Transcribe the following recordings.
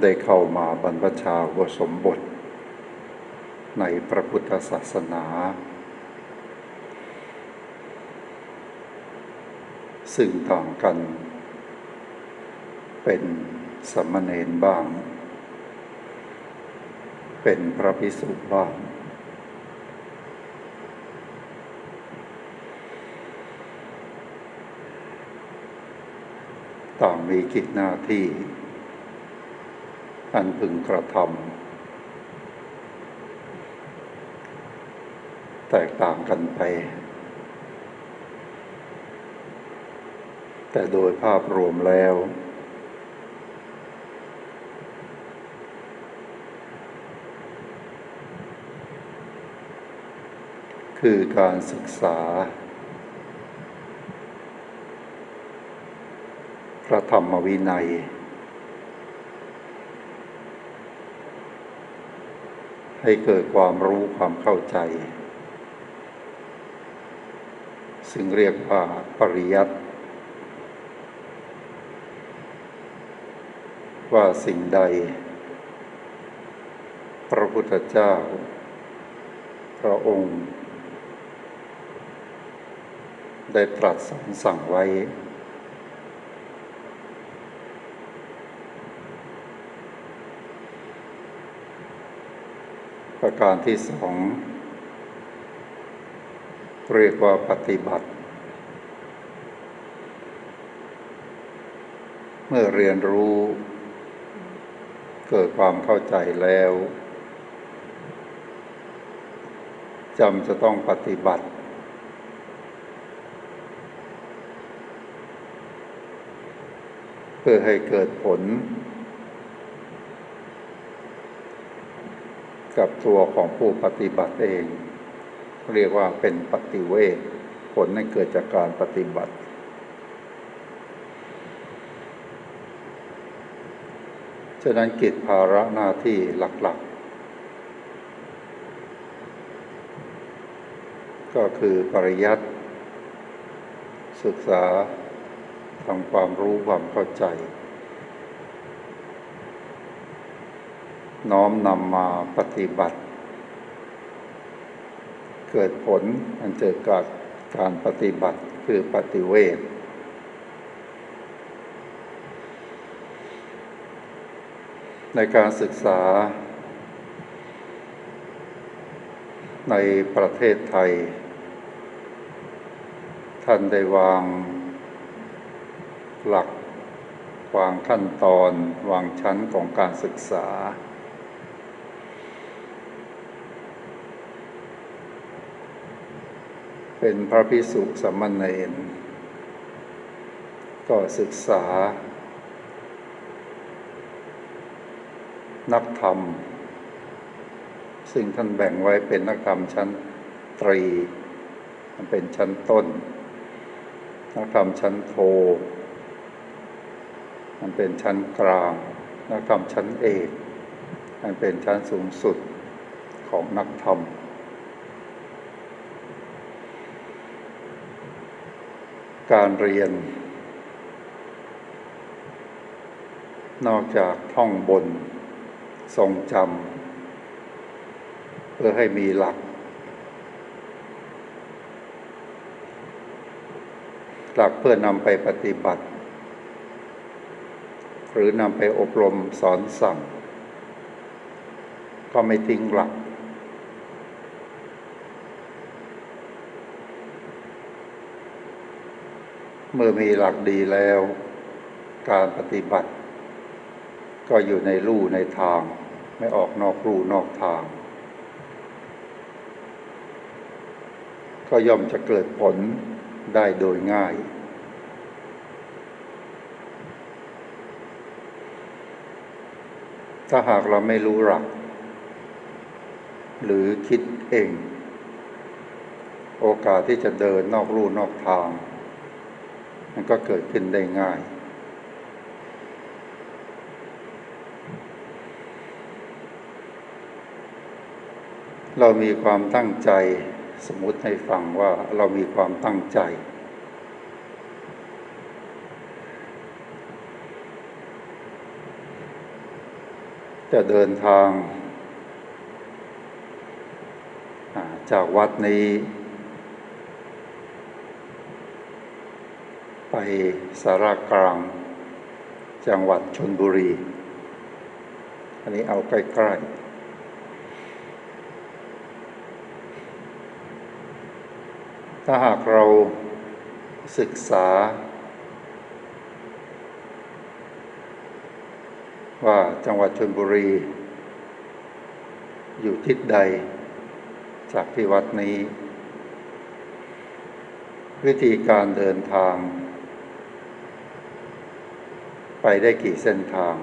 ได้เข้ามาบรรพชาอุปสมบท ในพระพุทธศาสนา ซึ่งต่างกัน เป็นสมณเณรบ้าง เป็นพระภิกษุบ้างต่างมีกิจหน้าที่ อันพึงกระทำแตกต่างกันไป แต่โดยภาพรวมแล้ว คือการศึกษาพระธรรมวินัย ให้เกิดความรู้ความเข้าใจ ซึ่งเรียกว่าปริยัติว่าสิ่งใด พระพุทธเจ้า พระองค์ ได้ตรัสสอนสั่งไว้ ประการที่สองเรียกว่าปฏิบัติ เมื่อเรียนรู้ เกิดความเข้าใจแล้วจำจะต้องปฏิบัติ เพื่อให้เกิดผล กับตัวของผู้ปฏิบัติเอง เรียกว่าเป็นปฏิเวทผลให้เกิดจากการปฏิบัติ ฉะนั้นกิจภาระหน้าที่หลักๆ ก็คือปริยัติศึกษาทำความรู้ความเข้าใจ น้อมนำมาปฏิบัติ เกิดผลอันเกิดจากการปฏิบัติคือปฏิเวทในการศึกษา ในประเทศไทย ท่านได้วางหลักวางขั้นตอนวางชั้นของการศึกษา เป็นพระพิสุสมณเณรก็ศึกษา นักธรรม ซึ่งท่านแบ่งไว้เป็นนักธรรมชั้นตรีมันเป็นชั้นต้น นักธรรมชั้นโท มันเป็นชั้นกลาง นักธรรมชั้นเอก มันเป็นชั้นสูงสุดของนักธรรม การเรียน นอกจากท่องบน ทรงจำเพื่อให้มีหลัก หลักเพื่อนำไปปฏิบัติ หรือนำไปอบรมสอนสั่ง ก็ไม่ทิ้งหลัก เมื่อมีหลักดีแล้ว การปฏิบัติ ก็อยู่ในลู่ในทาง ไม่ออกนอกลู่นอกทาง ก็ย่อมจะเกิดผลได้โดยง่าย ถ้าหากเราไม่รู้หลัก หรือคิดเอง โอกาสที่จะเดินนอกลู่นอกทาง มันก็เกิดขึ้นได้ง่าย เรามีความตั้งใจสมมติให้ฟังว่าเรามีความตั้งใจ จะเดินทางจากวัดนี้ ไปสารากลาง จังหวัดชนบุรี อันนี้เอาใกล้ๆถ้าหากเราศึกษา ว่าจังหวัดชนบุรี อยู่ทิศใด จากที่วัดนี้ วิธีการเดินทาง ไปได้กี่เส้นทาง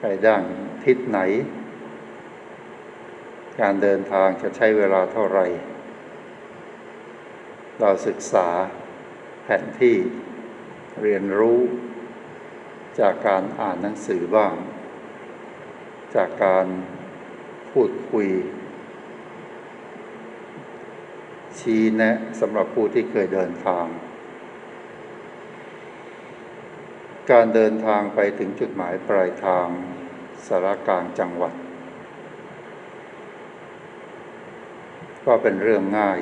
ไปด้านทิศไหน การเดินทางจะใช้เวลาเท่าไหร่ เราศึกษาแผนที่เรียนรู้จากการอ่านหนังสือบ้าง จากการพูดคุย ชี้แนะสำหรับผู้ที่เคยเดินทาง การเดินทางไปถึงจุดหมายปลายทางสารกลางจังหวัด ก็เป็นเรื่องง่าย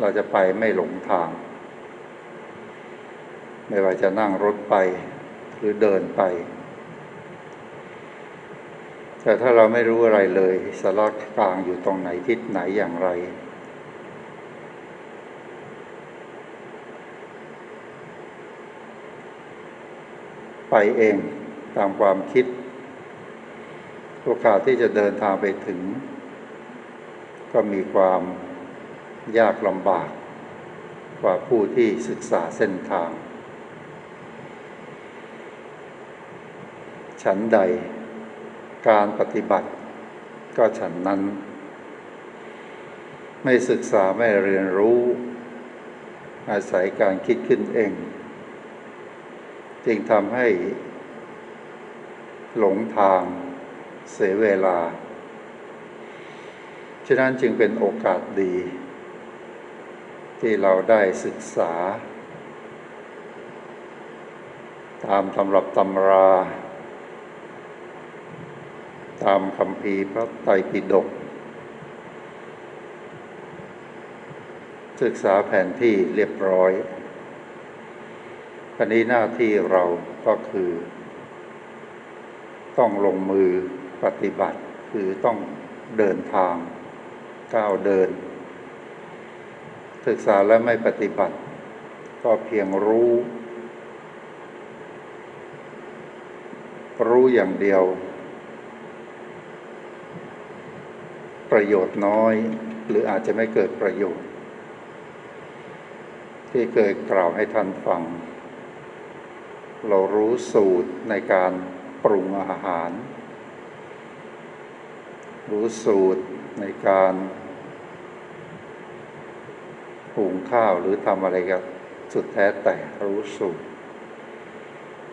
เราจะไปไม่หลงทาง ไม่ว่าจะนั่งรถไปหรือเดินไป แต่ถ้าเราไม่รู้อะไรเลยสารกลางอยู่ตรงไหนทิศไหนอย่างไร ไปเองตามความคิด โอกาสที่จะเดินทางไปถึง ก็มีความยากลำบาก กว่าผู้ที่ศึกษาเส้นทาง ฉันใดการปฏิบัติ ก็ฉันนั้น ไม่ศึกษาไม่เรียนรู้ อาศัยการคิดขึ้นเอง จึงทำให้หลงทางเสียเวลา ฉะนั้นจึงเป็นโอกาสดี ที่เราได้ศึกษา ตามตำรับตำรา ตามคำพีพระไตรปิฎกศึกษาแผนที่เรียบร้อย อันนี้หน้าที่เราก็คือ ต้องลงมือปฏิบัติคือต้องเดินทางก้าวเดิน ศึกษาและไม่ปฏิบัติ ก็เพียงรู้ รู้อย่างเดียว ประโยชน์น้อย หรืออาจจะไม่เกิดประโยชน์ ที่เคยกล่าวให้ท่านฟัง เรารู้สูตรในการปรุงอาหาร รู้สูตรในการหุงข้าวหรือทำอะไรก็สุดแท้แต่รู้สูตร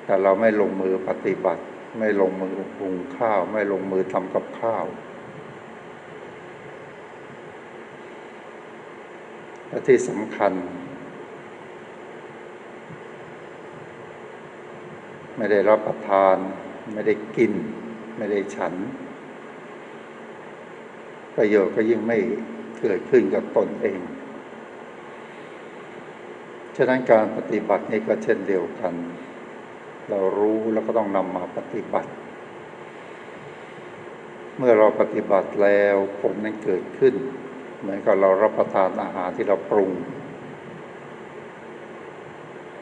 แต่เราไม่ลงมือปฏิบัติ ไม่ลงมือหุงข้าว ไม่ลงมือทำกับข้าวและที่สำคัญ ไม่ได้รับประทาน ไม่ได้กิน ไม่ได้ฉัน ประโยชน์ก็ยิ่งไม่เกิดขึ้นกับตนเอง ฉะนั้นการปฏิบัตินี้ก็เช่นเดียวกัน เรารู้แล้วก็ต้องนำมาปฏิบัติ เมื่อเราปฏิบัติแล้วผลนั้นเกิดขึ้น เหมือนกับเรารับประทานอาหารที่เราปรุง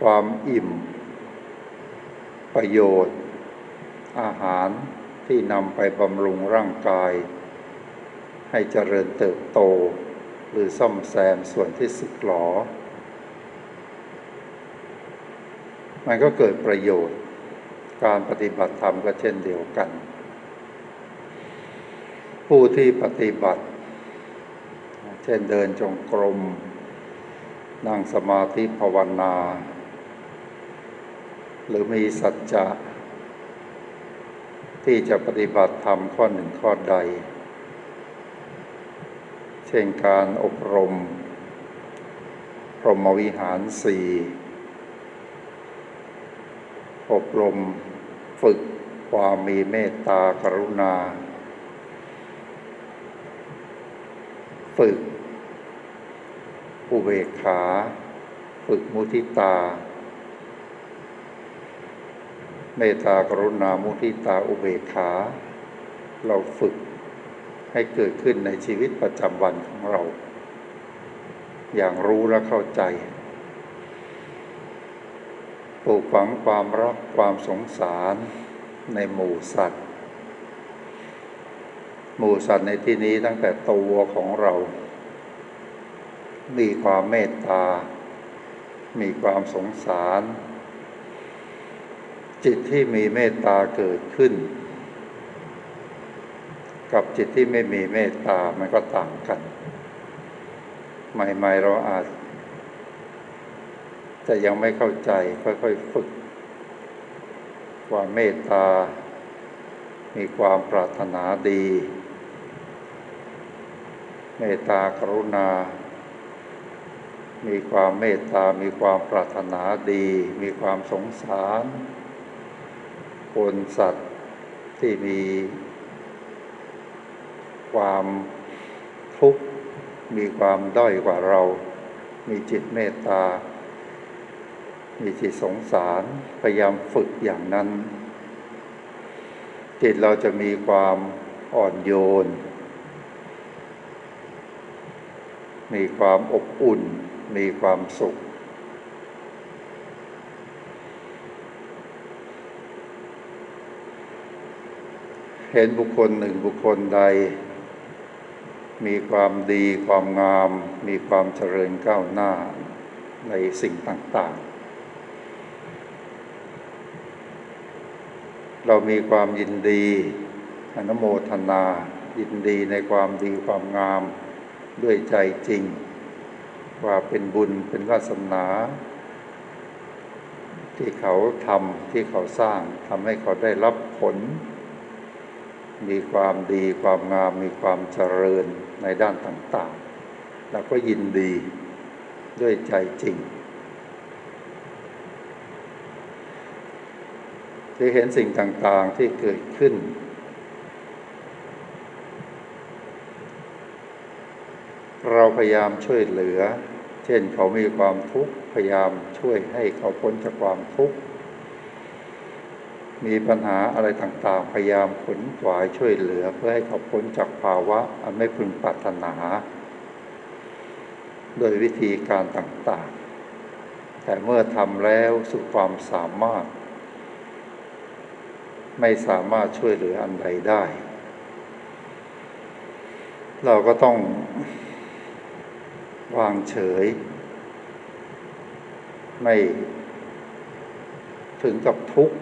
ความอิ่ม ประโยชน์ อาหารที่นำไปบำรุงร่างกาย ให้เจริญเติบโต หรือซ่อมแซมส่วนที่สึกหรอ มันก็เกิดประโยชน์ การปฏิบัติธรรมก็เช่นเดียวกัน ผู้ที่ปฏิบัติ เช่นเดินจงกรม นั่งสมาธิภาวนา หรือมีสัจจะ ที่จะปฏิบัติธรรมข้อหนึ่งข้อใด เช่นการอบรม พรหมวิหารสี่อบรมฝึกความมีเมตตากรุณา ฝึกอุเบกขา ฝึกมุทิตา เมตตากรุณามุทิตาอุเบกขา เราฝึกให้เกิดขึ้นในชีวิตประจำวันของเรา อย่างรู้และเข้าใจปลูกฝังความรักความสงสารในหมู่สัตว์ หมู่สัตว์ในที่นี้ตั้งแต่ตัวของเรา มีความเมตตา มีความสงสาร จิตที่มีเมตตาเกิดขึ้น กับจิตที่ไม่มีเมตตามันก็ต่างกัน ใหม่ ๆ เราอาจแต่ยังไม่เข้าใจค่อยๆฝึกความเมตตา มีความปรารถนาดี เมตตากรุณา มีความเมตตา มีความปรารถนาดี มีความสงสาร คนสัตว์ที่มีความทุกข์มีความด้อยกว่าเรา มีจิตเมตตา มีจิตสงสารพยายามฝึกอย่างนั้น จิตเราจะมีความอ่อนโยน มีความอบอุ่น มีความสุข เห็นบุคคลหนึ่งบุคคลใด มีความดีความงาม มีความเจริญก้าวหน้าในสิ่งต่าง ๆ เรามีความยินดีอนโมทนา ยินดีในความดีความงามด้วยใจจริง ว่าเป็นบุญเป็นวาสนา ที่เขาทำที่เขาสร้างทำให้เขาได้รับผล มีความดีความงามมีความเจริญในด้านต่างๆแล้วก็ยินดีด้วยใจจริงหรือเห็นสิ่งต่างๆที่เกิดขึ้น เราพยายามช่วยเหลือ เช่นเขามีความทุกข์พยายามช่วยให้เขาพ้นจากความทุกข์ มีปัญหาอะไรต่างๆ พยายามขนขวายช่วยเหลือเพื่อให้เขาพ้นจากภาวะอันไม่พึงปรารถนา โดยวิธีการต่างๆ แต่เมื่อทำแล้วสุดความสามารถ ไม่สามารถช่วยเหลืออันใดได้ เราก็ต้องวางเฉย ไม่ถึงกับทุกข์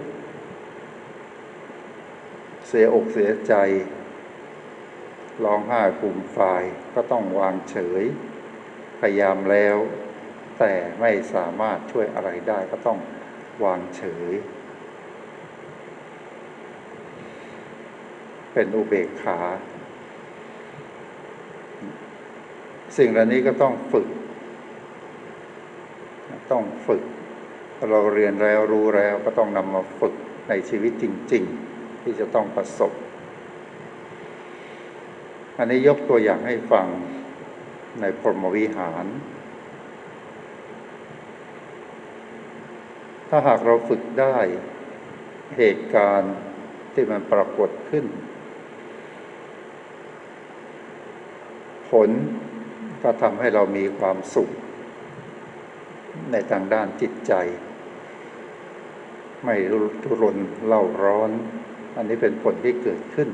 สียอกเสียใจ ร้องไห้ปูมฝ่ายก็ต้องวางเฉย พยายามแล้ว แต่ไม่สามารถช่วยอะไรได้ก็ต้องวางเฉย เป็นอุเบกขา สิ่งเหล่านี้ก็ต้องฝึก ต้องฝึก เราเรียนแล้วรู้แล้วก็ต้องนำมาฝึกในชีวิตจริง ๆ ที่จะต้องประสบ อันนี้ยกตัวอย่างให้ฟังในพรหมวิหาร ถ้าหากเราฝึกได้เหตุการณ์ที่มันปรากฏขึ้น ผลก็ทำให้เรามีความสุข ในทางด้านจิตใจ ไม่รุรนเล่าร้อน อันนี้เป็นผลที่เกิดขึ้น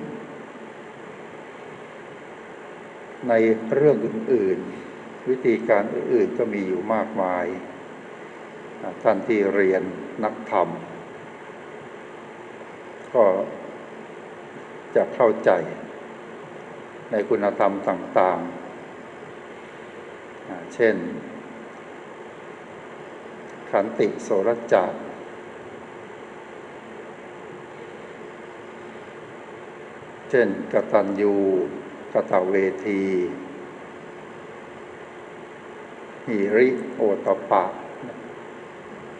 ในเรื่องอื่น ๆ วิธีการอื่นๆก็มีอยู่มากมาย ท่านที่เรียนนักธรรม ก็จะเข้าใจในคุณธรรมต่าง ๆ เช่น ขันติโสรจะ เช่นกตัญญูกตเวทีหิริโอตปปะ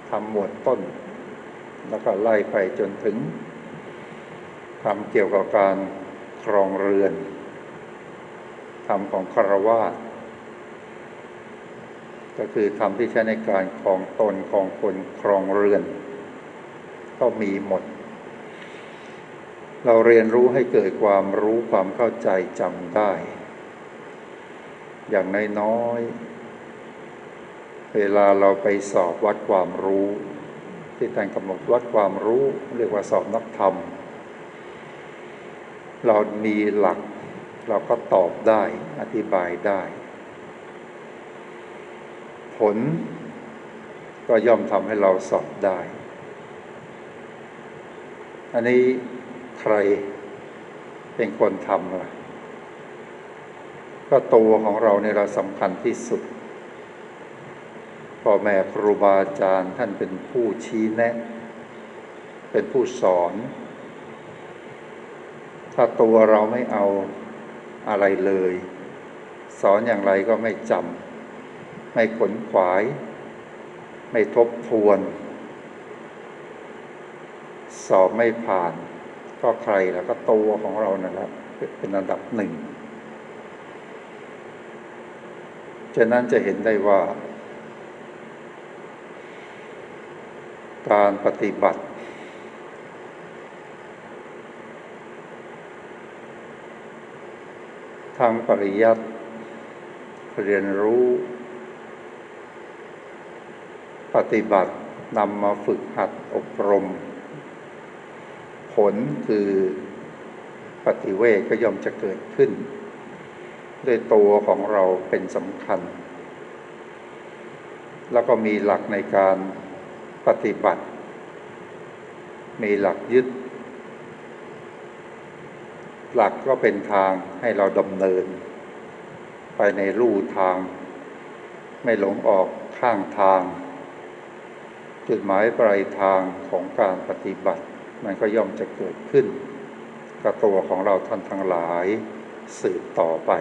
ทำหมวดต้น แล้วก็ไล่ไปจนถึงทำเกี่ยวกับการครองเรือนทำของคารวาสก็คือทำที่ใช้ในการครองตนครองคนครองเรือน ก็มีหมด เราเรียนรู้ให้เกิดความรู้ความเข้าใจจำได้ อย่างน้อยๆเวลาเราไปสอบวัดความรู้ ที่ท่านกำหนดวัดความรู้เรียกว่าสอบนักธรรม เรามีหลักเราก็ตอบได้อธิบายได้ ผลก็ย่อมทำให้เราสอบได้ อันนี้ ใครเป็นคนทำล่ะก็ตัวของเราในเราสำคัญที่สุดพ่อแม่ครูบาอาจารย์ท่านเป็นผู้ชี้แนะ เป็นผู้สอน ถ้าตัวเราไม่เอาอะไรเลย สอนอย่างไรก็ไม่จำไม่ขนขวาย ไม่ทบทวน สอบไม่ผ่าน ก็ใครแล้วก็ตัวของเรานั่นแหละเป็นอันดับหนึ่งฉะนั้นจะเห็นได้ว่า การปฏิบัติ ทางปริยัติเรียนรู้ ปฏิบัตินำมาฝึกหัดอบรม ลคือปฏิเวทก็ย่อมจะเกิดขึ้น ด้วยตัวของเราเป็นสำคัญ แล้วก็มีหลักในการปฏิบัติ มีหลักยึด หลักก็เป็นทางให้เราดำเนิน ไปในลู่ทาง ไม่หลงออกข้างทาง จุดหมายปลายทางของการปฏิบัติ มันก็ย่อมจะเกิดขึ้นกับตัวของเราท่านทั้งหลายสืบต่อไป